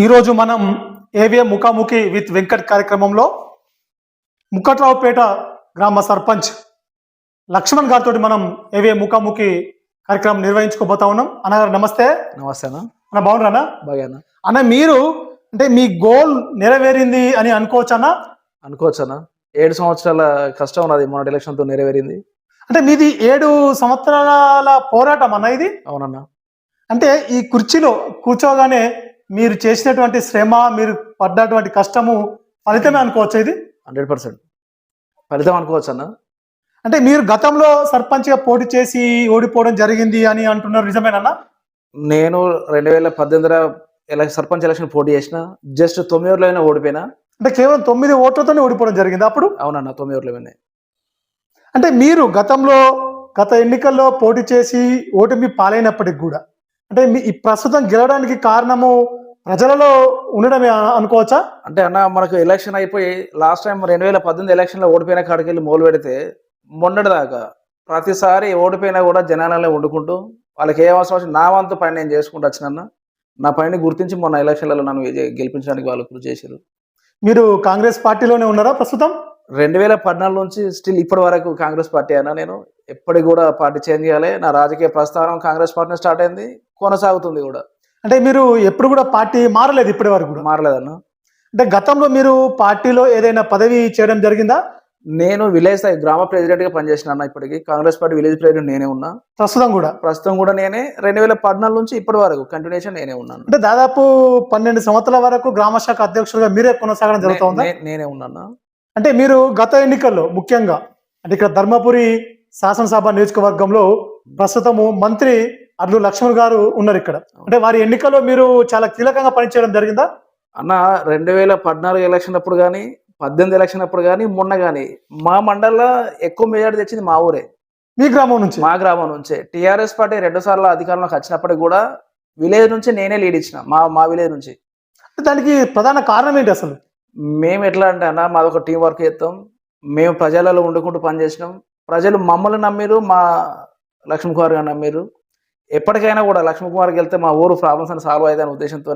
ఈరోజు మనం ఏవిఎం ముఖాముఖి విత్ వెంకట్ కార్యక్రమంలో ముక్కట్రావుపేట గ్రామ సర్పంచ్ లక్ష్మణ్ గారితో మనం ఏవిఎం ముఖాముఖి కార్యక్రమం నిర్వహించుకోబోతా ఉన్నాం. అన్నగారు నమస్తే. నమస్తే అన్న. అన్న బాగున్నారా బాగానా అన్న. మీరు అంటే మీ గోల్ నెరవేరింది అని అనుకోవచ్చు అన్న? అనుకోవచ్చు అన్న. ఏడు సంవత్సరాల కష్టం ఉన్నది మొన్నటి ఎలక్షన్తో నెరవేరింది. అంటే మీది ఏడు సంవత్సరాల పోరాటం అన్న ఇది? అవునన్న. అంటే ఈ కుర్చీలో కూర్చోగానే మీరు చేసినటువంటి శ్రమ మీరు పడ్డటువంటి కష్టము ఫలితమే అనుకోవచ్చు ఇది? Hundred percent. ఫలితం అనుకోవచ్చు అన్న. అంటే మీరు గతంలో సర్పంచ్గా పోటీ చేసి ఓడిపోవడం జరిగింది అని అంటున్నారు నిజమేనన్నా నేను రెండు వేల పద్దెనిమిదిలో ఎలక్షన్ సర్పంచ్ ఎలక్షన్ పోటీ చేసిన జస్ట్ తొమ్మిది ఊర్లో ఓడిపోయినా. అంటే కేవలం తొమ్మిది ఓట్లతోనే ఓడిపోవడం జరిగింది అప్పుడు? అవునన్న తొమ్మిది ఊర్లో అంటే మీరు గతంలో గత ఎన్నికల్లో పోటీ చేసి ఓటమి పాలైనప్పటికి కూడా అంటే మీ ఈ ప్రస్తుతం గెలవడానికి కారణము ప్రజలలో ఉండడమే అనుకోవచ్చా? అంటే అన్న మనకు ఎలక్షన్ అయిపోయి లాస్ట్ టైం రెండు వేల పద్దెనిమిది ఎలక్షన్లో ఓడిపోయిన కాడికి వెళ్ళి మొదలు పెడితే మొన్నటి దాకా ప్రతిసారి ఓడిపోయినా కూడా జనాలలో వండుకుంటూ వాళ్ళకి ఏ అవసరం నా వంతు పని నేను చేసుకుంటూ వచ్చిన నా పనిని గుర్తించి మొన్న ఎలక్షన్లలో నన్ను గెలిపించడానికి వాళ్ళు కృషి చేశారు. మీరు కాంగ్రెస్ పార్టీలోనే ఉన్నారా ప్రస్తుతం? రెండు వేల పద్నాలుగు నుంచి స్టిల్ ఇప్పటి వరకు కాంగ్రెస్ పార్టీ అయినా నేను. ఎప్పటికి కూడా పార్టీ చేంజ్ చేయాలి. నా రాజకీయ ప్రస్థానం కాంగ్రెస్ పార్టీ స్టార్ట్ అయింది. కొనసాగుతుంది కూడా. అంటే మీరు ఎప్పుడు కూడా పార్టీ మారలేదు ఇప్పటి వరకు కూడా? మారలేదన్న అంటే గతంలో మీరు పార్టీలో ఏదైనా పదవి చేయడం జరిగిందా? నేను విలేజ్ గ్రామ ప్రెసిడెంట్గా పనిచేసిన అన్న ఇప్పటికి. కాంగ్రెస్ పార్టీ విలేజ్ ప్రెసిడెంట్ నేనే ఉన్నా. ప్రస్తుతం కూడా? ప్రస్తుతం కూడా నేనే. రెండు వేల పద్నాలుగు నుంచి ఇప్పటి వరకు కంటిన్యూషన్ నేనే ఉన్నాను. అంటే దాదాపు పన్నెండు సంవత్సరాల వరకు గ్రామ శాఖ అధ్యక్షులుగా మీరే కొనసాగడం జరుగుతుందా నేనే ఉన్నాను అంటే మీరు గత ఎన్నికల్లో ముఖ్యంగా అంటే ఇక్కడ ధర్మపురి శాసనసభ నియోజకవర్గంలో ప్రస్తుతము మంత్రి అడ్లు లక్ష్మణ్ గారు ఉన్నారు ఇక్కడ. అంటే వారి ఎన్నికల్లో మీరు చాలా కీలకంగా పనిచేయడం జరిగిందా? అన్న రెండు వేల పద్నాలుగు ఎలక్షన్ అప్పుడు కానీ పద్దెనిమిది ఎలక్షన్ అప్పుడు కానీ మొన్న కానీ మా మండలంలో ఎక్కువ మెజార్టీ తెచ్చింది మా ఊరే. మీ గ్రామం నుంచి? మా గ్రామం నుంచే. టిఆర్ఎస్ పార్టీ రెండు సార్లు అధికారంలోకి వచ్చినప్పటికి కూడా విలేజ్ నుంచి నేనే లీడ్ ఇచ్చిన మా మా విలేజ్ నుంచి. దానికి ప్రధాన కారణం ఏంటి అసలు? మేము ఎట్లా అంటే అన్న మాది ఒక టీం వర్క్ చేస్తాం మేము ప్రజలలో వండుకుంటూ పనిచేసినాం. ప్రజలు మమ్మల్ని నమ్మిరు మా లక్ష్మీ కుమార్ గారు నమ్మిరు ఎప్పటికైనా కూడా లక్ష్మీ కుమార్కి వెళ్తే మా ఊరు ప్రాబ్లమ్స్ అని సాల్వ్ అవుతాయనే ఉద్దేశంతో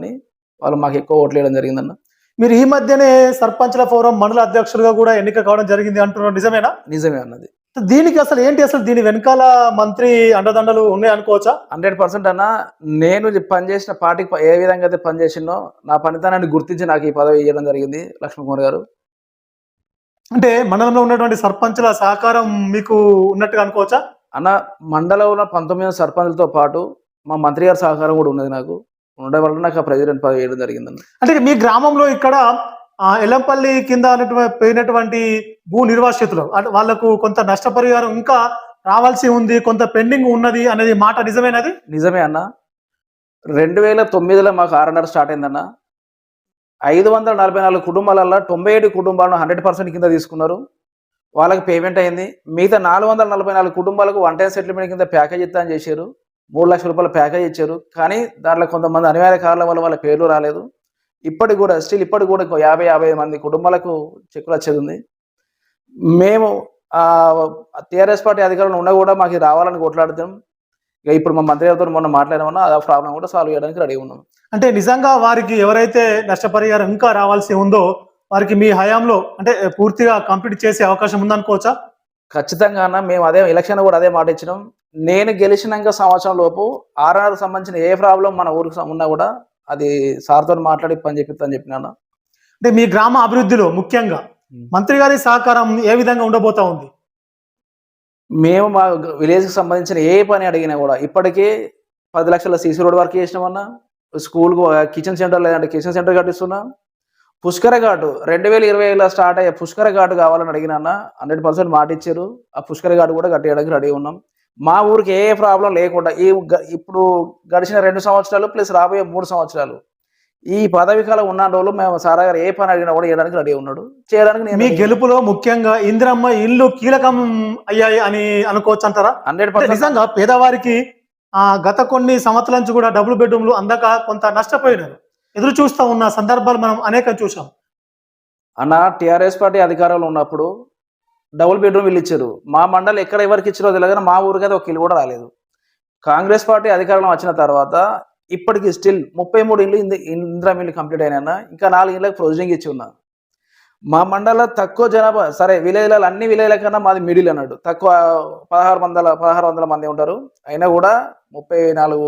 వాళ్ళు మాకు ఎక్కువ ఓట్లు వేయడం జరిగిందన్న. మీరు ఈ మధ్యనే సర్పంచ్ల ఫోరం మండల అధ్యక్షులుగా కూడా ఎన్నిక కావడం జరిగింది అంటున్నారు. నిజమేనా? నిజమే అన్నది. దీనికి అసలు ఏంటి అసలు దీని వెనకాల మంత్రి అండదండలు ఉన్నాయి అనుకోవచ్చా? హండ్రెడ్ పర్సెంట్ అన్న నేను పనిచేసిన పార్టీకి ఏ విధంగా అయితే పనిచేసినో నా పనితనాన్ని గుర్తించి నాకు ఈ పదవి ఇవ్వడం జరిగింది లక్ష్మీ కుమార్ గారు. అంటే మండలంలో ఉన్నటువంటి సర్పంచుల సహకారం మీకు ఉన్నట్టుగా అనుకోవచ్చా? అన్న మండలంలో పంతొమ్మిది మంది సర్పంచులతో పాటు మా మంత్రి గారి సహకారం కూడా ఉన్నది నాకు. ఉండడం వల్ల నాకు ఆ ప్రెసిడెంట్ పదవి వేయడం జరిగిందన్న. అంటే మీ గ్రామంలో ఇక్కడ ఆ, ఎల్లంపల్లి కింద పోయినటువంటి భూ నిర్వాసితులు అంటే వాళ్ళకు కొంత నష్టపరిహారం ఇంకా రావాల్సి ఉంది కొంత పెండింగ్ ఉన్నది అనేది మాట నిజమేనది? నిజమే అన్న. రెండు వేల తొమ్మిదిలో మాకు ఆర్ఎన్ఆర్ స్టార్ట్ అయిందన్న. ఐదు వందల నలభై నాలుగు కుటుంబాలలో తొంభై ఏడు కుటుంబాలను హండ్రెడ్ పర్సెంట్ కింద తీసుకున్నారు. వాళ్ళకి పేమెంట్ అయింది. మిగతా నాలుగు వందల నలభై నాలుగు కుటుంబాలకు వన్ టైం సెటిల్మెంట్ కింద ప్యాకేజ్ ఇస్తా అని చేశారు. మూడు లక్షల రూపాయల ప్యాకేజ్ ఇచ్చారు. కానీ దాంట్లో కొంతమంది అనివార్య కారణాల వల్ల వాళ్ళ పేర్లు రాలేదు. ఇప్పటికి కూడా స్టిల్ ఇప్పటికి కూడా యాభై యాభై మంది కుటుంబాలకు చెక్కులు వచ్చేది ఉంది. మేము టీఆర్ఎస్ పార్టీ అధికారంలో ఉన్నా కూడా మాకు రావాలని కొట్లాడుతాం ఇక ఇప్పుడు మా మంత్రి గారితో మొన్న మాట్లాడమన్నా ఆ ప్రాబ్లం కూడా సాల్వ్ చేయడానికి రెడీ ఉన్నాం. అంటే నిజంగా వారికి ఎవరైతే నష్టపరిహారం ఇంకా రావాల్సి ఉందో వారికి మీ హయాంలో అంటే పూర్తిగా కంప్లీట్ చేసే అవకాశం ఉందనుకోవచ్చా? ఖచ్చితంగా అన్న మేము అదే ఎలక్షన్ కూడా అదే మాట ఇచ్చినాం. నేను గెలిచినాక సంవత్సరం లోపు ఆర్ఆర్ సంబంధించిన ఏ ప్రాబ్లం మన ఊరికి ఉన్నా కూడా అది సార్తో మాట్లాడి పని చెప్పిస్తాను చెప్పినాను. అంటే మీ గ్రామ అభివృద్ధిలో ముఖ్యంగా మంత్రి గారి సహకారం ఏ విధంగా ఉండబోతా ఉంది? మేము మా విలేజ్కి సంబంధించిన ఏ పని అడిగినా కూడా ఇప్పటికే పది లక్షల సీసీ రోడ్ వర్క్ చేసినామన్నా స్కూల్కు కిచెన్ సెంటర్ లేదంటే కిచెన్ సెంటర్ కట్టిస్తున్నా పుష్కర ఘాటు రెండు వేల ఇరవైలో స్టార్ట్ అయ్యే పుష్కర ఘాటు కావాలని అడిగినా హండ్రెడ్ పర్సెంట్ మాట ఇచ్చారు ఆ పుష్కర ఘాటు కూడా కట్టేయడానికి రెడీ ఉన్నాం. మా ఊరికి ఏ ప్రాబ్లం లేకుండా ఈ ఇప్పుడు గడిచిన రెండు సంవత్సరాలు ప్లస్ రాబోయే మూడు సంవత్సరాలు. ఈ పదవి కాలం ఉన్న రోజులు మేము సారా గారు ఏ పని అడిగినా కూడా చేయడానికి రెడీ ఉన్నాడు. చేయడానికి నేను మీ గెలుపులో ముఖ్యంగా ఇందిరమ్మ ఇల్లు కీలకం అయ్యాయి అని అనుకోవచ్చు అంటారా? Hundred percent. నిజంగా పేదవారికి ఆ గత కొన్ని సంవత్సరాల నుంచి కూడా డబుల్ బెడ్రూమ్లు అందక కొంత నష్టపోయినారు. ఎదురు చూస్తూ ఉన్న సందర్భాలు మనం అనేకం చూసాం అన్న టిఆర్ఎస్ పార్టీ అధికారంలో ఉన్నప్పుడు డబుల్ బెడ్రూమ్ ఇల్లు ఇచ్చారు. మా మండలి ఎక్కడ ఎవరికి ఇచ్చారో తెలియదు మా ఊరికి అయితే ఒక ఇల్లు కూడా రాలేదు. కాంగ్రెస్ పార్టీ అధికారంలో వచ్చిన తర్వాత ఇప్పటికి స్టిల్ ముప్పై మూడు ఇల్లు ఇంది ఇందిరా మిల్లు కంప్లీట్ అయినా ఇంకా నాలుగు ఇళ్ళకి ప్రొసీజింగ్ ఇచ్చి ఉన్నా. మా మండలం తక్కువ జనాభా సరే విలేజ్లలో అన్ని విలేజ్ల కన్నా మాది మిడిల్ అన్నాడు తక్కువ పదహారు వందల పదహారు వందల మంది ఉంటారు. అయినా కూడా ముప్పై నాలుగు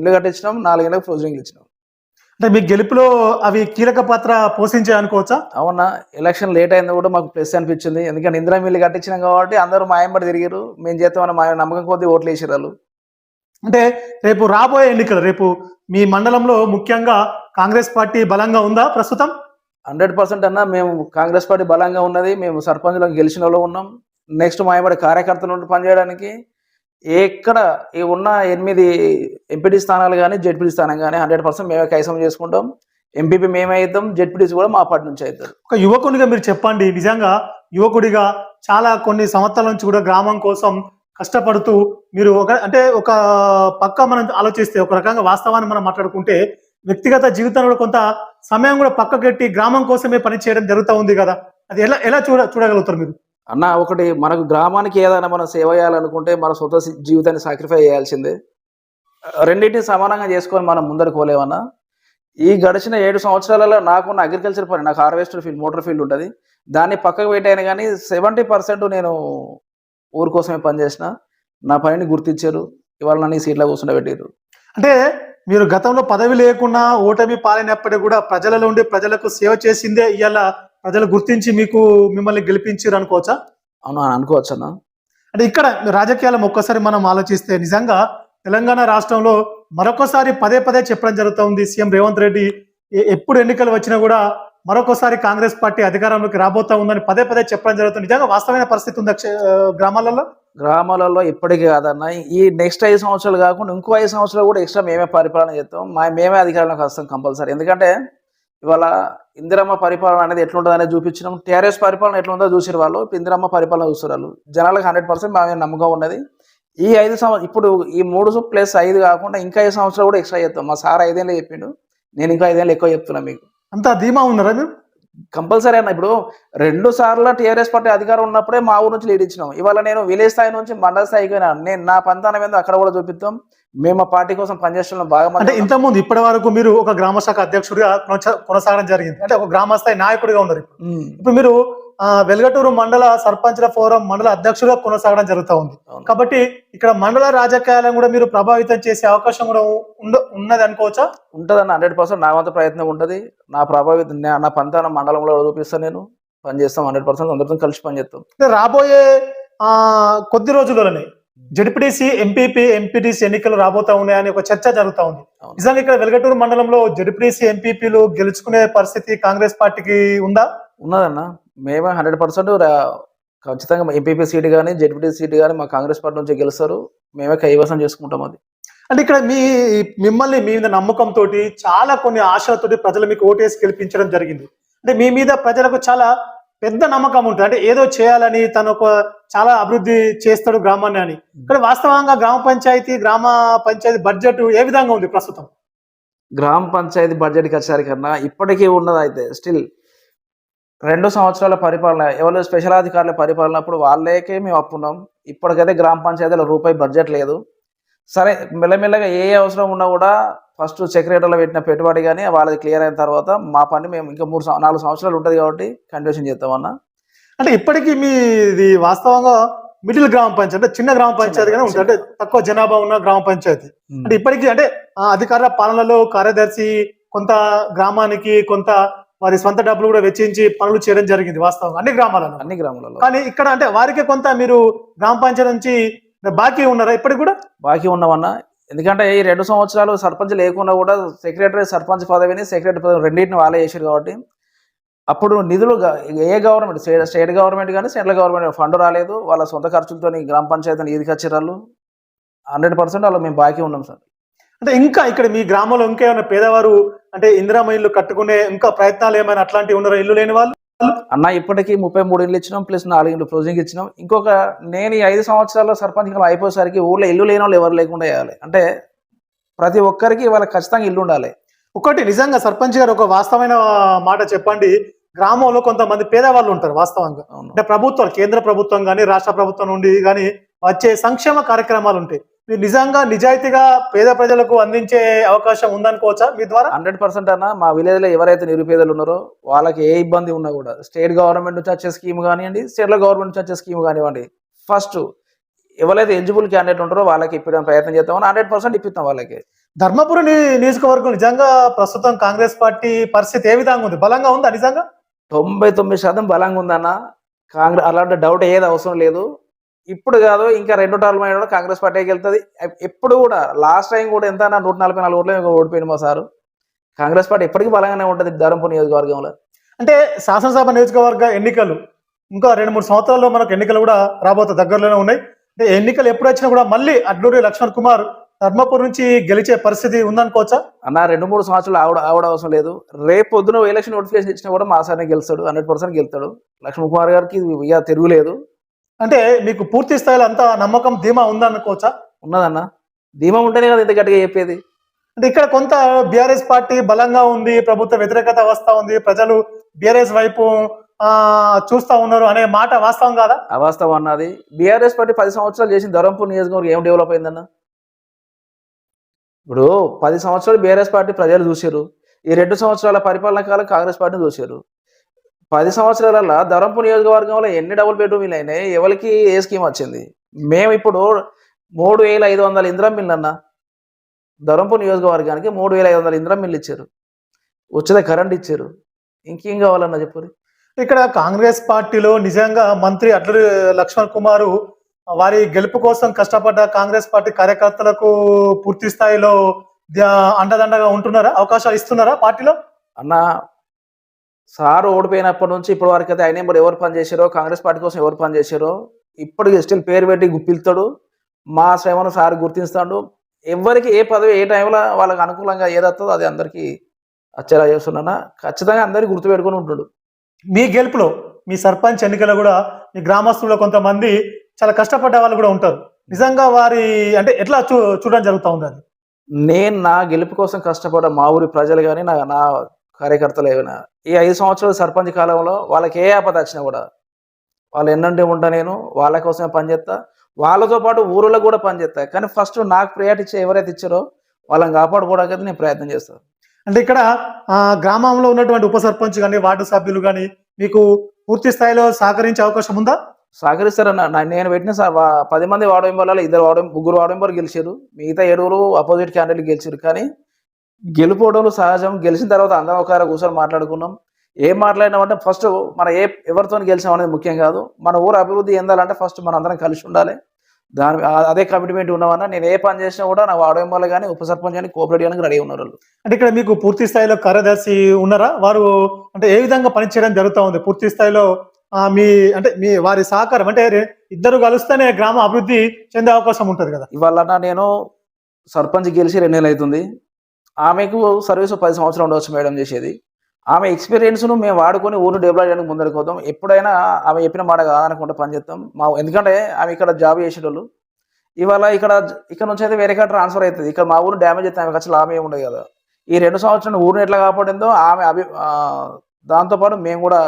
ఇల్లు కట్టించినాం నాలుగు ఇళ్ళకి ప్రొసీజింగ్ ఇచ్చినాం. అంటే మీ గెలుపులో అవి కీలక పాత్ర పోషించాయి అనుకోవచ్చా? అవునా? ఎలక్షన్ లేట్ అయింది కూడా మాకు ప్లస్ అనిపించింది. ఎందుకంటే ఇందిరా మిల్లు కట్టించినాం కాబట్టి అందరూ మాయంబడి తిరిగారు మేము చేస్తామని మా నమ్మకం కొద్దీ ఓట్లు వేసారు వాళ్ళు. అంటే రేపు రాబోయే ఎన్నికలు రేపు మీ మండలంలో ముఖ్యంగా కాంగ్రెస్ పార్టీ బలంగా ఉందా ప్రస్తుతం? హండ్రెడ్ పర్సెంట్ అన్న మేము కాంగ్రెస్ పార్టీ బలంగా ఉన్నది. మేము సర్పంచ్లో గెలిచిన వాళ్ళు ఉన్నాం. నెక్స్ట్ మాయబడి కార్యకర్తల పనిచేయడానికి ఎక్కడ ఈ ఉన్న ఎనిమిది ఎంపీటీ స్థానాలు కానీ జెడ్పీటీ స్థానం కానీ హండ్రెడ్ పర్సెంట్ మేమే కైసం చేసుకుంటాం. ఎంపీపీ మేమే అవుతాం జెడ్పీటీసీ కూడా మా పార్టీ నుంచి అవుతారు ఒక యువకునిగా మీరు చెప్పండి. నిజంగా యువకుడిగా చాలా కొన్ని సంవత్సరాల నుంచి కూడా గ్రామం కోసం కష్టపడుతూ మీరు ఒక అంటే ఒక పక్క మనం ఆలోచిస్తే ఒక రకంగా వాస్తవాన్ని మనం మాట్లాడుకుంటే వ్యక్తిగత జీవితంలో కొంత సమయం కూడా పక్కకెట్టి గ్రామం కోసమే పని చేయడం జరుగుతూ ఉంది కదా. అది ఎలా ఎలా చూడ చూడగలుగుతారు మీరు? అన్న ఒకటి మనకు గ్రామానికి ఏదైనా మనం సేవ చేయాలనుకుంటే మన సొంత జీవితాన్ని సాక్రిఫై చేయాల్సిందే. రెండింటిని సమానంగా చేసుకొని మనం ముందరకు పోలేమన్నా ఈ గడిచిన ఏడు సంవత్సరాలలో నాకున్న అగ్రికల్చర్ పని నాకు హార్వెస్టర్ ఫీల్డ్ మోటార్ ఫీల్డ్ ఉంటుంది. దాన్ని పక్కకు పెట్టాను కానీ సెవెంటీ పర్సెంట్ నేను ఊరి కోసమే పనిచేసిన. నా పనిని గుర్తించారు. ఇవాళ నన్ను ఈ సీట్లో కూర్చుండబెట్టారు అంటే మీరు గతంలో పదవి లేకుండా ఓటమి పాలైనప్పటికీ కూడా ప్రజలలో ఉండి ప్రజలకు సేవ చేసిందే ఇవాళ ప్రజలు గుర్తించి మీకు మిమ్మల్ని గెలిపించారు అనుకోవచ్చా? అవును అని అనుకోవచ్చు అన్న. అంటే ఇక్కడ రాజకీయాలు ఒక్కసారి మనం ఆలోచిస్తే నిజంగా తెలంగాణ రాష్ట్రంలో మరొకసారి పదే పదే చెప్పడం జరుగుతుంది సీఎం రేవంత్ రెడ్డి. ఎప్పుడు ఎన్నికలు వచ్చినా కూడా మరొకసారి కాంగ్రెస్ పార్టీ అధికారంలోకి రాబోతా ఉందని పదే పదే చెప్పడం జరుగుతుంది. నిజంగా వాస్తవమైన పరిస్థితి ఉంది గ్రామాలలో? గ్రామాలలో ఇప్పటికీ కాదన్న. ఈ నెక్స్ట్ ఐదు సంవత్సరాలు కాకుండా ఇంకో ఐదు సంవత్సరాలు కూడా ఎక్స్ట్రా మేమే పరిపాలన చేస్తాం. మా మేమే అధికారంలోకి వస్తాం కంపల్సరీ. ఎందుకంటే ఇవాళ ఇందిరమ్మ పరిపాలన అనేది ఎట్లుంటుందనేది చూపించడం చూపించినాం. టీఆర్ఎస్ పరిపాలన ఎట్లుందో చూసారు వాళ్ళు. ఇప్పుడు ఇందిరమ్మ పరిపాలన చూస్తారు వాళ్ళు. జనాలకు హండ్రెడ్ పర్సెంట్ మా మీద నమ్మకం ఉన్నది. ఈ ఐదు సంవత్సరం ఇప్పుడు ఈ మూడు ప్లస్ ఐదు కాకుండా ఇంకా ఐదు సంవత్సరాలు కూడా ఎక్స్ట్రా చేస్తాం. మా సార్ ఐదేళ్ళు చెప్పిండు. నేను ఇంకా ఐదేళ్ళు ఎక్కువ చెప్తున్నా మీకు. అంత ధీమా ఉన్నారా మీరు? కంపల్సరీ అన్న ఇప్పుడు రెండు సార్లు టీఆర్ఎస్ పార్టీ అధికారం ఉన్నప్పుడే మా ఊరు నుంచి లీడ్ ఇచ్చినాం ఇవాళ నేను విలేజ్ స్థాయి నుంచి మండల స్థాయికి. నేను నా పంతానం ఏందో అక్కడ కూడా చూపిస్తాం మేము మా పార్టీ కోసం పనిచేస్తున్నాం బాగా అంటే మంది. ఇంతకుముందు ఇప్పటి వరకు మీరు ఒక గ్రామ శాఖ అధ్యక్షుడిగా కొనసా- కొనసాగడం జరిగింది అంటే ఒక గ్రామ స్థాయి నాయకుడిగా ఉన్నారు ఇప్పుడు మీరు వెల్గటూరు మండల సర్పంచ్ల ఫోరం మండల అధ్యక్షుడిగా కొనసాగడం జరుగుతూ ఉంది. కాబట్టి ఇక్కడ మండల రాజకీయాలను కూడా మీరు ప్రభావితం చేసే అవకాశం కూడా ఉండ- ఉన్నది అనుకోవచ్చా? ఉంటదన్న హండ్రెడ్ పర్సెంట్ నా వంతు ప్రయత్నం ఉంటది. నా ప్రభావితం నా- పంతానం మండలంలో చూపిస్తాను నేను. పనిచేస్తాం హండ్రెడ్ పర్సెంట్. అందరితో కలిసి పనిచేస్తాం రాబోయే ఆ కొద్ది రోజుల్లోనే జడ్పీటీసీ ఎంపీపీ ఎంపీటీసీ ఎన్నికలు రాబోతా ఉన్నాయని ఒక చర్చ జరుగుతా ఉంది. నిజంగా ఇక్కడ వెల్గటూరు మండలంలో జడ్పీటీసీ ఎంపీపీలు గెలుచుకునే పరిస్థితి కాంగ్రెస్ పార్టీకి ఉందా? ఉన్నదన్న. మేమే హండ్రెడ్ పర్సెంట్ ఖచ్చితంగా ఎంపీపీ సీట్ కానీ జెడ్పీటీ సీట్ కానీ మా కాంగ్రెస్ పార్టీ నుంచి గెలుస్తారు. మేమే కైవసం చేసుకుంటాం అది. అంటే ఇక్కడ మీ మిమ్మల్ని మీ మీద నమ్మకం తోటి చాలా కొన్ని ఆశలతోటి ప్రజలు మీకు ఓటేసి గెలిపించడం జరిగింది. అంటే మీ మీద ప్రజలకు చాలా పెద్ద నమ్మకం ఉంటుంది. అంటే ఏదో చేయాలని తను ఒక చాలా అభివృద్ధి చేస్తాడు గ్రామాన్ని అని. కానీ వాస్తవంగా గ్రామ పంచాయతీ గ్రామ పంచాయతీ బడ్జెట్ ఏ విధంగా ఉంది ప్రస్తుతం? గ్రామ పంచాయతీ బడ్జెట్కి వచ్చేసరికన్నా ఇప్పటికీ ఉన్నది అయితే స్టిల్ రెండు సంవత్సరాల పరిపాలన ఎవరు స్పెషల్ అధికారుల పరిపాలన అప్పుడు వాళ్ళకే మేము అప్పున్నాం ఇప్పటికైతే గ్రామ పంచాయతీలో రూపాయి బడ్జెట్ లేదు. సరే మెల్లమెల్లగా ఏ అవసరం ఉన్నా కూడా ఫస్ట్ సెక్రటరీలో పెట్టిన పెట్టుబడి కానీ వాళ్ళది క్లియర్ అయిన తర్వాత మా పని మేము ఇంకా మూడు నాలుగు సంవత్సరాలు ఉంటుంది కాబట్టి కంటిన్యూషన్ చేస్తామన్నా అంటే ఇప్పటికీ మీ ఇది వాస్తవంగా మిడిల్ గ్రామ పంచాయతీ అంటే చిన్న గ్రామ పంచాయతీగానే ఉంటుంది. అంటే తక్కువ జనాభా ఉన్న గ్రామ పంచాయతీ. అంటే ఇప్పటికీ అంటే అధికారుల పాలనలో కార్యదర్శి కొంత గ్రామానికి కొంత వారి సొంత డబ్బులు కూడా వెచ్చించి పనులు చేయడం జరిగింది వాస్తవంగా అన్ని గ్రామాలలో. అన్ని గ్రామాలలో. కానీ ఇక్కడ అంటే వారికి కొంత మీరు గ్రామ పంచాయతీ నుంచి బాకీ ఉన్నారా ఇప్పటికి కూడా? బాకీ ఉన్నామన్నా. ఎందుకంటే ఈ రెండు సంవత్సరాలు సర్పంచ్ లేకుండా కూడా సెక్రటరీ సర్పంచ్ పదవిని సెక్రటరీ పదవి రెండింటిని వాళ్ళే చేశారు కాబట్టి అప్పుడు నిధులు ఏ గవర్నమెంట్? స్టేట్ గవర్నమెంట్ కానీ సెంట్రల్ గవర్నమెంట్ ఫండ్ రాలేదు. వాళ్ళ సొంత ఖర్చులతో గ్రామ పంచాయతీని ఈదికి వచ్చారు హండ్రెడ్ పర్సెంట్ వాళ్ళు మేము బాకీ ఉన్నాం సార్. అంటే ఇంకా ఇక్కడ మీ గ్రామంలో ఇంకా ఏమైనా పేదవారు అంటే ఇందిరామ ఇల్లు కట్టుకునే ఇంకా ప్రయత్నాలు ఏమైనా అట్లాంటివి ఉన్నారా? ఇల్లు లేని వాళ్ళు? అన్న ఇప్పటికీ ముప్పై మూడు ఇల్లు ఇచ్చినాం ప్లస్ నాలుగు ఇల్లు క్లోజింగ్ ఇచ్చినాం. ఇంకొక నేను ఈ ఐదు సంవత్సరాల్లో సర్పంచ్ కాలం అయిపోయేసరికి ఊళ్ళో ఇల్లు లేని వాళ్ళు ఎవరు లేకుండా చేయాలి? అంటే ప్రతి ఒక్కరికి వాళ్ళకి ఖచ్చితంగా ఇల్లు ఉండాలి. ఒకటి నిజంగా సర్పంచ్ గారు ఒక వాస్తవమైన మాట చెప్పండి. గ్రామంలో కొంతమంది పేదవాళ్ళు ఉంటారు వాస్తవంగా. అంటే ప్రభుత్వం కేంద్ర ప్రభుత్వం కానీ రాష్ట్ర ప్రభుత్వం నుండి కానీ వచ్చే సంక్షేమ కార్యక్రమాలు ఉంటాయి. మీరు నిజంగా నిజాయితీగా పేద ప్రజలకు అందించే అవకాశం ఉందనుకోవచ్చా మీ ద్వారా? హండ్రెడ్ పర్సెంట్ అన్న మా విలేజ్లో ఎవరైతే నిరుపేదలు ఉన్నారో వాళ్ళకి ఏ ఇబ్బంది ఉన్నా కూడా స్టేట్ గవర్నమెంట్ నుంచి వచ్చే స్కీమ్ కానివ్వండి స్టేట్లో గవర్నమెంట్ నుంచి వచ్చే స్కీమ్ కానివ్వండి ఫస్ట్ ఎవరైతే ఎలిజిబుల్ క్యాండిడేట్ ఉంటారో వాళ్ళకి ఇప్పడానికి ప్రయత్నం చేస్తామని హండ్రెడ్ పర్సెంట్ ఇప్పిస్తాం వాళ్ళకి. ధర్మపురి నియోజకవర్గం నిజంగా ప్రస్తుతం కాంగ్రెస్ పార్టీ పరిస్థితి ఏ విధంగా ఉంది? బలంగా ఉందా నిజంగా? తొంభై తొమ్మిది శాతం బలంగా ఉందన్న కాంగ్రెస్ అలాంటి డౌట్ ఏది అవసరం లేదు. ఇప్పుడు కాదు ఇంకా రెండు టర్మ్ అయినా కూడా కాంగ్రెస్ పార్టీకి వెళ్తుంది. ఎప్పుడు కూడా లాస్ట్ టైం కూడా ఎంత అన్న నూట నలభై నాలుగు ఓట్లు ఓడిపోయింది మా సారు. కాంగ్రెస్ పార్టీ ఎప్పటికీ బలంగానే ఉంటుంది ధర్మపురి నియోజకవర్గంలో. అంటే శాసనసభ నియోజకవర్గ ఎన్నికలు ఇంకా రెండు మూడు సంవత్సరాల్లో మనకు ఎన్నికలు కూడా రాబోతే దగ్గరలోనే ఉన్నాయి. అంటే ఎన్నికలు ఎప్పుడు వచ్చినా కూడా మళ్ళీ అడ్లూరి లక్ష్మణ్ కుమార్ ధర్మపురి నుంచి గెలిచే పరిస్థితి ఉందనుకోవచ్చా? అన్న రెండు మూడు సంవత్సరాలు ఆవిడ ఆవిడ అవసరం లేదు. రేపు పొద్దున ఎలక్షన్ నోటిఫికేషన్ ఇచ్చినా కూడా మా సార్నే గెలుస్తాడు హండ్రెడ్ పర్సెంట్ గెలుస్తాడు. లక్ష్మణ్ కుమార్ గారికి ఇక తిరుగులేదు అంటే మీకు పూర్తి స్థాయిలో అంత నమ్మకం ధీమా ఉందనుకోవచ్చా? ఉన్నదన్న. ధీమా ఉంటేనే కదా ఇంత గట్టిగా చెప్పేది. అంటే ఇక్కడ కొంత బీఆర్ఎస్ పార్టీ బలంగా ఉంది ప్రభుత్వ వ్యతిరేకత వస్తా ఉంది ప్రజలు బీఆర్ఎస్ వైపు చూస్తా ఉన్నారు అనే మాట వాస్తవం కాదా? అవాస్తవం అన్నది బీఆర్ఎస్ పార్టీ పది సంవత్సరాలు చేసిన ధరంపూర్ నియోజకవర్గం ఏం డెవలప్ అయిందన్న? ఇప్పుడు పది సంవత్సరాలు బీఆర్ఎస్ పార్టీ ప్రజలు చూసారు ఈ రెండు సంవత్సరాల పరిపాలన కాలం కాంగ్రెస్ పార్టీని చూసారు పది సంవత్సరాల ధరంపూర్ నియోజకవర్గంలో ఎన్ని డబుల్ బెడ్రూమ్లు అయినాయి? ఎవరికి ఏ స్కీమ్ వచ్చింది? మేము ఇప్పుడు మూడు వేల ఐదు వందల ఇంద్రం మిల్లు అన్న ధరంపూర్ నియోజకవర్గానికి మూడు వేల ఐదు వందల ఇంద్రం మిల్లు ఇచ్చారు. ఉచిత కరెంట్ ఇచ్చారు. ఇంకేం కావాలన్న చెప్పు ఇక్కడ కాంగ్రెస్ పార్టీలో నిజంగా మంత్రి అట్లూరి లక్ష్మణ్ కుమారు వారి గెలుపు కోసం కష్టపడ్డ కాంగ్రెస్ పార్టీ కార్యకర్తలకు పూర్తి స్థాయిలో అండదండగా ఉంటున్నారా? అవకాశాలు ఇస్తున్నారా పార్టీలో? అన్న సార్ ఓడిపోయినప్పటి నుంచి ఇప్పటి వరకు అయితే ఆయన ఎవరు పని చేశారో కాంగ్రెస్ పార్టీ కోసం ఎవరు పని చేశారో ఇప్పటికి స్టిల్ పేరు పెట్టి గుప్పిస్తాడు మా శ్రమను సార్ గుర్తిస్తాడు. ఎవరికి ఏ పదవి ఏ టైంలో వాళ్ళకి అనుకూలంగా ఏదవుతుందో అది అందరికీ వచ్చేలా చేస్తున్నా ఖచ్చితంగా అందరికీ గుర్తుపెట్టుకుని ఉంటాడు. మీ గెలుపులో మీ సర్పంచ్ ఎన్నికలో కూడా మీ గ్రామస్తుల్లో కొంతమంది చాలా కష్టపడ్డ వాళ్ళు కూడా ఉంటారు. నిజంగా వారి అంటే ఎట్లా చూ చూడడం జరుగుతూ ఉంది అది? నేను నా గెలుపు కోసం కష్టపడ్డ మా ఊరి ప్రజలు కానీ నా నా కార్యకర్తలు ఏమైనా ఈ ఐదు సంవత్సరాల సర్పంచ్ కాలంలో వాళ్ళకి ఏ ఆపద వచ్చినా కూడా వాళ్ళు ఎన్నంటే ఉంటా నేను వాళ్ళ కోసమే పనిచేస్తా వాళ్ళతో పాటు ఊరిలో కూడా పనిచేస్తా కానీ ఫస్ట్ నాకు ప్రయారిటీ ఇచ్చే ఎవరైతే ఇచ్చారో వాళ్ళని కాపాడుకోవడానికి నేను ప్రయత్నం చేస్తాను అంటే ఇక్కడ ఆ, గ్రామంలో ఉన్నటువంటి ఉప సర్పంచ్ కానీ వార్డు సభ్యులు కానీ మీకు పూర్తి స్థాయిలో సహకరించే అవకాశం ఉందా? సహకరిస్తారన్న నేను పెట్టిన పది మంది వార్డు మెంబర్లలో ఇద్దరు వార్డు ముగ్గురు వార్డు మెంబర్ గెలిచారు. మిగతా ఏడుగురు అపోజిట్ క్యాండిడేట్ గెలిచారు. కానీ గెలుపోవడంలో సహజం. గెలిచిన తర్వాత అందరం ఒక కూర్చొని మాట్లాడుకున్నాం. ఏం మాట్లాడినామంటే ఫస్ట్ మన ఏ ఎవరితో గెలిచాం అనేది ముఖ్యం కాదు. మన ఊరు అభివృద్ధి చెందాలంటే ఫస్ట్ మన అందరం కలిసి ఉండాలి. దాని అదే కమిట్మెంట్ ఉన్నామన్నా నేను ఏ పని చేసినా కూడా నా వార్డు మెంబర్లు కానీ ఉప సర్పంచ్ కానీ కోఆపరేట్ చేయడానికి రెడీ ఉన్నారు వాళ్ళు. అంటే ఇక్కడ మీకు పూర్తి స్థాయిలో కార్యదర్శి ఉన్నారా? వారు అంటే ఏ విధంగా పనిచేయడం జరుగుతూ ఉంది? పూర్తి స్థాయిలో మీ అంటే మీ వారి సహకారం. అంటే ఇద్దరు కలిస్తేనే గ్రామం అభివృద్ధి చెందే అవకాశం ఉంటుంది కదా. ఇవాళ నేను సర్పంచ్ గెలిచి రెండు నెలలు అవుతుంది. ఆమెకు సర్వీస్ పది సంవత్సరాలు ఉండవచ్చు మేడం చేసేది. ఆమె ఎక్స్పీరియన్స్ను మేము వాడుకొని ఊరు డెవలప్ చేయడానికి ముందరికి పోతాం. ఎప్పుడైనా ఆమె చెప్పిన మాట కాదనుకుంటే పనిచేస్తాం మా ఎందుకంటే ఆమె ఇక్కడ జాబ్ చేసేటోళ్ళు. ఇవాళ ఇక్కడ ఇక్కడ నుంచి అయితే వేరే ట్రాన్స్ఫర్ అవుతుంది. ఇక్కడ మా ఊరు డ్యామేజ్ అయితే ఆమె లాభం ఏమి ఉండదు కదా. ఈ రెండు సంవత్సరాలు ఊరిని ఎట్లా కాపాడిందో ఆమె అభి దాంతోపాటు మేము కూడా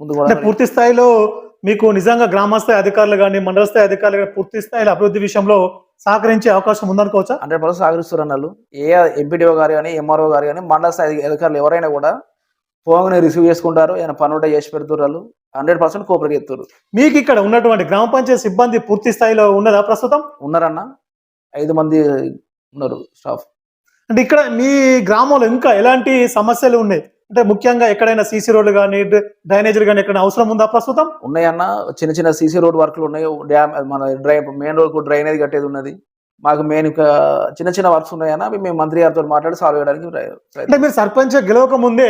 ముందు కూడా పూర్తి స్థాయిలో మీకు నిజంగా గ్రామ స్థాయి అధికారులు కానీ మండల స్థాయి అధికారులు కానీ పూర్తి స్థాయిలో అభివృద్ధి విషయంలో సహకరించే అవకాశం ఉందనుకోవచ్చా? హండ్రెడ్ పర్సెంట్ సహకరిస్తారు అన్నారు. ఏ ఎంపీడీఓ గారు కానీ ఎంఆర్ఓ గారు కానీ మండల స్థాయి అధికారులు ఎవరైనా కూడా పోగానే రిసీవ్ చేసుకుంటారు. ఏమైనా పని ఉంటే చేసి పెడుతున్నారు హండ్రెడ్ పర్సెంట్ కోఆపరేట్ చేస్తారు. మీకు ఇక్కడ ఉన్నటువంటి గ్రామ పంచాయతీ సిబ్బంది పూర్తి స్థాయిలో ఉన్నదా ప్రస్తుతం? ఉన్నారన్న. ఐదు మంది ఉన్నారు స్టాఫ్. అంటే ఇక్కడ మీ గ్రామంలో ఇంకా ఎలాంటి సమస్యలు ఉన్నాయి? అంటే ముఖ్యంగా ఎక్కడైనా సీసీ రోడ్లు కానీ డ్రైనేజీలు కానీ ఎక్కడైనా అవసరం ఉందా ప్రస్తుతం? ఉన్నాయన్న చిన్న చిన్న సీసీ రోడ్ వర్క్లు ఉన్నాయి డ్యామ్ మన డ్రై మెయిన్ రోడ్ డ్రైనేజ్ కట్టేది ఉన్నది. మాకు మెయిన్ చిన్న చిన్న వర్క్స్ ఉన్నాయన్న అవి మేము మంత్రి గారితో మాట్లాడి సాల్వ్ చేయడానికి అంటే మీరు సర్పంచ్ గెలవక ముందే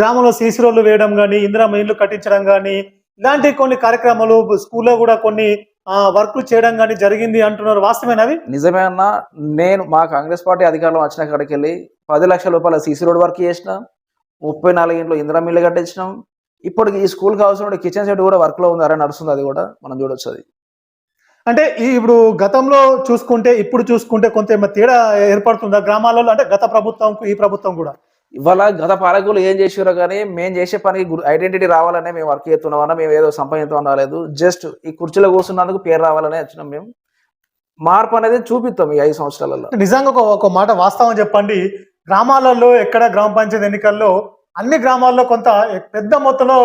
గ్రామంలో సీసీ రోడ్లు వేయడం కానీ ఇందిరా ఇల్లు కట్టించడం కానీ ఇలాంటి కొన్ని కార్యక్రమాలు స్కూల్లో కూడా కొన్ని వర్క్లు చేయడం కానీ జరిగింది అంటున్నారు. వాస్తవేనవి నిజమే అన్న నేను మా కాంగ్రెస్ పార్టీ అధికారంలో వచ్చిన కాడికి వెళ్ళి పది లక్షల రూపాయల సీసీ రోడ్ వర్క్ చేసిన ముప్పై నాలుగు ఇంట్లో ఇందిరా మిల్లు కట్టించినాం. ఇప్పటికి ఈ స్కూల్కి అవసరం కిచెన్ సెట్ కూడా వర్క్లో ఉంది. అరే నడుస్తుంది అది కూడా. మనం చూడొచ్చు అది. అంటే ఈ ఇప్పుడు గతంలో చూసుకుంటే ఇప్పుడు చూసుకుంటే కొంత తేడా ఏర్పడుతుందా? గ్రామాలలో అంటే గత ప్రభుత్వం ఈ ప్రభుత్వం కూడా? ఇవాళ గత పాలకులు ఏం చేసారో కానీ మేము చేసే పనికి ఐడెంటిటీ రావాలనే మేము వర్క్ చేస్తున్నామన్నా మేము ఏదో సంపాదించాం రాలేదు జస్ట్ ఈ కుర్చీలో కూర్చున్నందుకు పేరు రావాలనే వచ్చినాం మేము. మార్పు అనేది చూపిస్తాం ఈ ఐదు సంవత్సరాలలో. నిజంగా ఒక ఒక మాట వాస్తవం చెప్పండి. గ్రామాలలో ఎక్కడ గ్రామ పంచాయతీ ఎన్నికల్లో అన్ని గ్రామాల్లో కొంత పెద్ద మొత్తంలో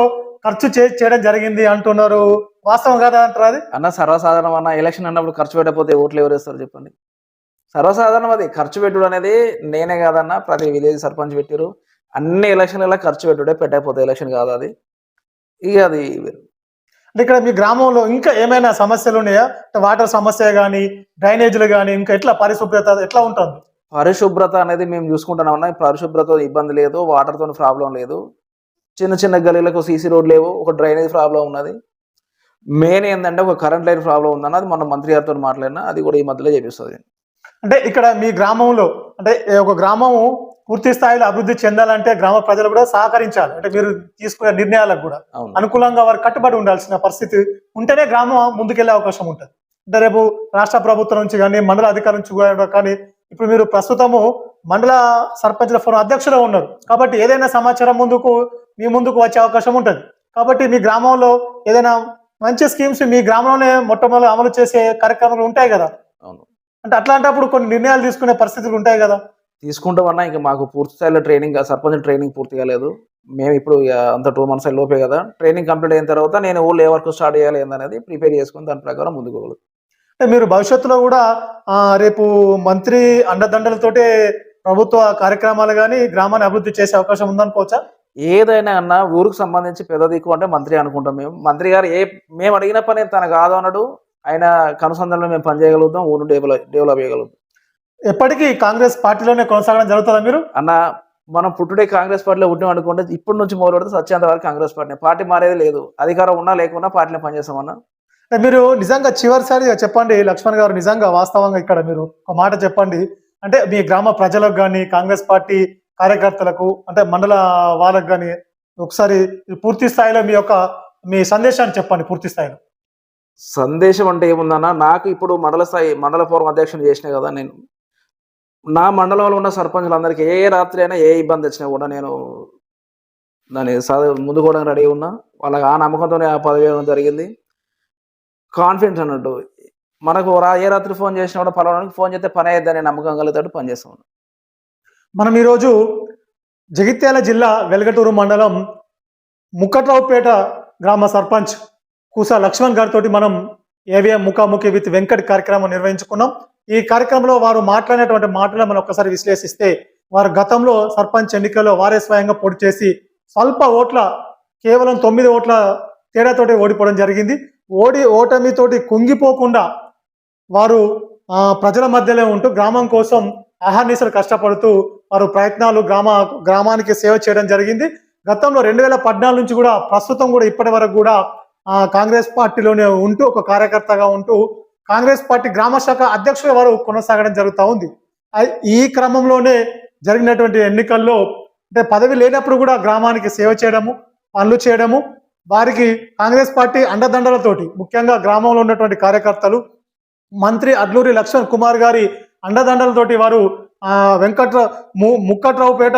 ఖర్చు చేయడం జరిగింది అంటున్నారు. వాస్తవం కదా అంటారు అది? అన్న సర్వసాధారణం అన్న ఎలక్షన్ అన్నప్పుడు ఖర్చు పెట్టకపోతే ఓట్లు ఎవరు వేస్తారు చెప్పండి. సర్వసాధారణం అది. ఖర్చు పెట్టుడు అనేది నేనే కాదన్న ప్రతి విలేజ్ సర్పంచ్ పెట్టారు. అన్ని ఎలక్షన్లలో ఖర్చు పెట్టుడే పెట్టకపోతే ఎలక్షన్ కాదు అది? ఇక అది అంటే ఇక్కడ మీ గ్రామంలో ఇంకా ఏమైనా సమస్యలు ఉన్నాయా? వాటర్ సమస్య కానీ డ్రైనేజీలు కానీ ఇంకా ఎట్లా పరిశుభ్రత ఎట్లా ఉంటుంది? పరిశుభ్రత అనేది మేము చూసుకుంటున్నాం అన్న పరిశుభ్రత ఇబ్బంది లేదు వాటర్తో ప్రాబ్లం లేదు. చిన్న చిన్న గలీలకు సీసీ రోడ్ లేవు ఒక డ్రైనేజ్ ప్రాబ్లం ఉన్నది. మెయిన్ ఏంటంటే ఒక కరెంట్ లైన్ ప్రాబ్లం ఉందన్న అది మన మంత్రి గారితో మాట్లాడినా అది కూడా ఈ మధ్యలో చేపిస్తుంది. అంటే ఇక్కడ మీ గ్రామంలో అంటే ఒక గ్రామము పూర్తి స్థాయిలో అభివృద్ధి చెందాలంటే గ్రామ ప్రజలు కూడా సహకరించాలి. అంటే మీరు తీసుకునే నిర్ణయాలకు కూడా. అనుకూలంగా వారు కట్టుబడి ఉండాల్సిన పరిస్థితి ఉంటేనే గ్రామం ముందుకెళ్ళే అవకాశం ఉంటుంది. అంటే రేపు రాష్ట్ర ప్రభుత్వం నుంచి కానీ మండల అధికారుల నుంచి కానీ ఇప్పుడు మీరు ప్రస్తుతము మండల సర్పంచ్ల ఫోరం అధ్యక్షులు ఉన్నారు. కాబట్టి ఏదైనా సమాచారం ముందుకు మీ ముందుకు వచ్చే అవకాశం ఉంటుంది. కాబట్టి మీ గ్రామంలో ఏదైనా మంచి స్కీమ్స్ మీ గ్రామంలోనే మొట్టమొదటి అమలు చేసే కార్యక్రమాలు ఉంటాయి కదా? అవును. అంటే అట్లాంటప్పుడు కొన్ని నిర్ణయాలు తీసుకునే పరిస్థితులు ఉంటాయి కదా? తీసుకుంటామన్నా ఇంకా మాకు పూర్తి స్థాయిలో ట్రైనింగ్ సర్పంచ్ ట్రైనింగ్ పూర్తి కాలేదు. మేము ఇప్పుడు అంత టూ మంత్స్ లోపే కదా. ట్రైనింగ్ కంప్లీట్ అయిన తర్వాత నేను ఊళ్ళో ఏ వర్క్ స్టార్ట్ చేయాలి ఏందనేది ప్రిపేర్ చేసుకుని దాని ప్రకారం ముందుకు మీరు భవిష్యత్తులో కూడా ఆ, రేపు మంత్రి అండదండలతోటే ప్రభుత్వ కార్యక్రమాలు కానీ గ్రామాన్ని అభివృద్ధి చేసే అవకాశం ఉందనుకోవచ్చా? ఏదైనా అన్న ఊరికి సంబంధించి పెద్ద దిక్కు అంటే మంత్రి అనుకుంటాం మేము. మంత్రి గారు ఏ మేము అడిగిన పని తన కాదు అన్నాడు. ఆయన కనుసంధానంలో మేము పనిచేయగలుగుతాం ఊరు డెవలప్ డెవలప్ చేయగలుగుతాం. ఎప్పటికీ కాంగ్రెస్ పార్టీలోనే కొనసాగడం జరుగుతుందా మీరు? అన్న మనం పుట్టుడే కాంగ్రెస్ పార్టీలో పుట్టిన అనుకుంటే ఇప్పటి నుంచి మొదలు పెడితే సత్యంత వరకు కాంగ్రెస్ పార్టీ పార్టీ మారేది లేదు. అధికారం ఉన్నా లేకున్నా పార్టీలో పనిచేస్తామన్నా. మీరు నిజంగా చివరిసారి చెప్పండి లక్ష్మణ్ గారు నిజంగా వాస్తవంగా ఇక్కడ మీరు ఒక మాట చెప్పండి. అంటే మీ గ్రామ ప్రజలకు కానీ కాంగ్రెస్ పార్టీ కార్యకర్తలకు అంటే మండల వాళ్ళకు కానీ ఒకసారి పూర్తి స్థాయిలో మీ యొక్క మీ సందేశాన్ని చెప్పండి పూర్తి స్థాయిలో. సందేశం అంటే ఏముందన్న నాకు ఇప్పుడు మండల స్థాయి మండల ఫోరం అధ్యక్షుని చేసిన కదా నేను. నా మండలంలో ఉన్న సర్పంచులందరికీ ఏ రాత్రి అయినా ఏ ఇబ్బంది వచ్చినా కూడా నేను దాన్ని ముందుకోవడానికి రెడీ ఉన్నా. వాళ్ళకి ఆ నమ్మకంతోనే ఆ పదవి జరిగింది. కాన్ఫిడెన్స్ అన్నట్టు. మనకు ఏ రాత్రి ఫోన్ చేసినా కూడా పలవడానికి ఫోన్ చేస్తే పని అనే నమ్మకం కలుగుతాడు పని ఉన్నాం మనం ఈరోజు జగిత్యాల జిల్లా వెలగటూరు మండలం ముక్కట్రావుపేట గ్రామ సర్పంచ్ కూసా లక్ష్మణ్ గారితో మనం ఏవిఎం ముఖాముఖి విత్ వెంకట్ కార్యక్రమం నిర్వహించుకున్నాం. ఈ కార్యక్రమంలో వారు మాట్లాడినటువంటి మాటలను మనం ఒకసారి విశ్లేషిస్తే వారు గతంలో సర్పంచ్ ఎన్నికల్లో వారే స్వయంగా పోటీ చేసి స్వల్ప ఓట్ల కేవలం తొమ్మిది ఓట్ల తేడాతోటి ఓడిపోవడం జరిగింది. ఓడి ఓటమితోటి కుంగిపోకుండా వారు ప్రజల మధ్యలో ఉంటూ గ్రామం కోసం అహర్నిశలు కష్టపడుతూ వారు ప్రయత్నాలు గ్రామ గ్రామానికి సేవ చేయడం జరిగింది. గతంలో రెండు వేల పద్నాలుగు నుంచి కూడా ప్రస్తుతం కూడా ఇప్పటి వరకు కూడా కాంగ్రెస్ పార్టీలోనే ఉంటూ ఒక కార్యకర్తగా ఉంటూ కాంగ్రెస్ పార్టీ గ్రామ శాఖ అధ్యక్షుడు వారు కొనసాగడం జరుగుతూ ఉంది. ఈ క్రమంలోనే జరిగినటువంటి ఎన్నికల్లో అంటే పదవి లేనప్పుడు కూడా గ్రామానికి సేవ చేయడము పనులు చేయడము వారికి కాంగ్రెస్ పార్టీ అండదండలతోటి ముఖ్యంగా గ్రామంలో ఉన్నటువంటి కార్యకర్తలు మంత్రి అడ్లూరి లక్ష్మణ్ కుమార్ గారి అండదండలతోటి వారు వెంకట్ర ము ముక్కట్రావుపేట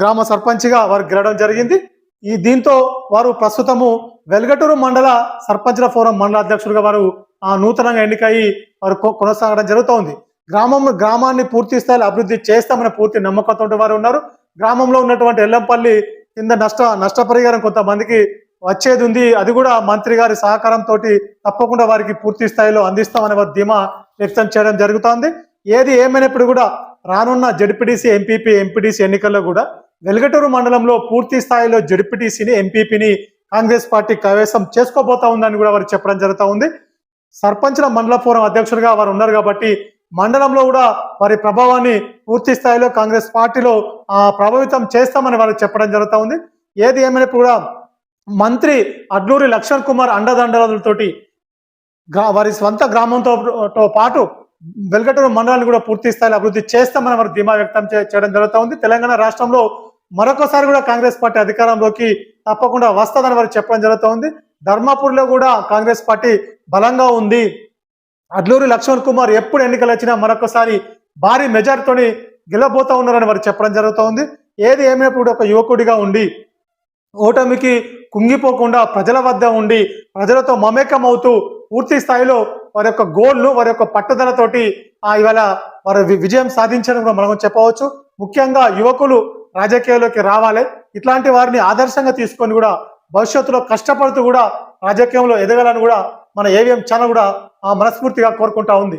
గ్రామ సర్పంచ్గా వారు గెలడం జరిగింది. ఈ దీంతో వారు ప్రస్తుతము వెల్గటూరు మండల సర్పంచ్ల ఫోరం మండల అధ్యక్షుడిగా వారు నూతనంగా ఎన్నికయి వారు కొ- కొనసాగడం జరుగుతోంది. గ్రామం గ్రామాన్ని పూర్తి స్థాయిలో అభివృద్ధి చేస్తామనే పూర్తి నమ్మకంతో వారు ఉన్నారు. గ్రామంలో ఉన్నటువంటి ఎల్లంపల్లి కింద నష్ట నష్టపరిహారం కొంతమందికి వచ్చేది ఉంది అది కూడా మంత్రి గారి సహకారంతో తప్పకుండా వారికి పూర్తి స్థాయిలో అందిస్తామనే ధీమా వ్యక్తం చేయడం జరుగుతోంది. ఏది ఏమైనప్పుడు కూడా రానున్న జడ్పీటీసీ ఎంపీపీ ఎంపీటీసీ ఎన్నికల్లో కూడా వెలుగటూరు మండలంలో పూర్తి స్థాయిలో జడ్పీటీసీని ఎంపీపీని కాంగ్రెస్ పార్టీ కవేశం చేసుకోబోతా ఉందని కూడా వారు చెప్పడం జరుగుతూ ఉంది సర్పంచ్ల మండల ఫోరం అధ్యక్షుడిగా వారు ఉన్నారు కాబట్టి మండలంలో కూడా వారి ప్రభావాన్ని పూర్తి స్థాయిలో కాంగ్రెస్ పార్టీలో ప్రభావితం చేస్తామని వారు చెప్పడం జరుగుతూ ఉంది. ఏది ఏమైనప్పుడు కూడా మంత్రి అడ్లూరి లక్ష్మణ్ కుమార్ అండదండలతోటి వారి స్వంత గ్రామంతో తో పాటు వెల్గటూరు మండలాన్ని కూడా పూర్తి స్థాయిలో అభివృద్ధి చేస్తామని వారు ధీమా వ్యక్తం చేయడం జరుగుతూ ఉంది. తెలంగాణ రాష్ట్రంలో మరొకసారి కూడా కాంగ్రెస్ పార్టీ అధికారంలోకి తప్పకుండా వస్తుందని వారు చెప్పడం జరుగుతూ ఉంది. ధర్మాపూర్లో కూడా కాంగ్రెస్ పార్టీ బలంగా ఉంది. అడ్లూరి లక్ష్మణ్ కుమార్ ఎప్పుడు ఎన్నికలు వచ్చినా మరొకసారి భారీ మెజార్టీతోని గెలబోతా ఉన్నారని వారు చెప్పడం జరుగుతూ ఉంది ఏది ఏమైనప్పుడు ఒక యువకుడిగా ఉండి ఓటమికి కుంగిపోకుండా ప్రజల వద్ద ఉండి ప్రజలతో మమేకం అవుతూ పూర్తి స్థాయిలో వారి యొక్క గోల్ను వారి యొక్క పట్టుదలతోటి ఆ ఇవాళ వారు విజయం సాధించడం కూడా మనం చెప్పవచ్చు. ముఖ్యంగా యువకులు రాజకీయాల్లోకి రావాలి. ఇట్లాంటి వారిని ఆదర్శంగా తీసుకొని కూడా భవిష్యత్తులో కష్టపడుతూ కూడా రాజకీయంలో ఎదగాలని కూడా మన ఏవిఎం ఛానల్ కూడా ఆ మనస్ఫూర్తిగా కోరుకుంటా ఉంది.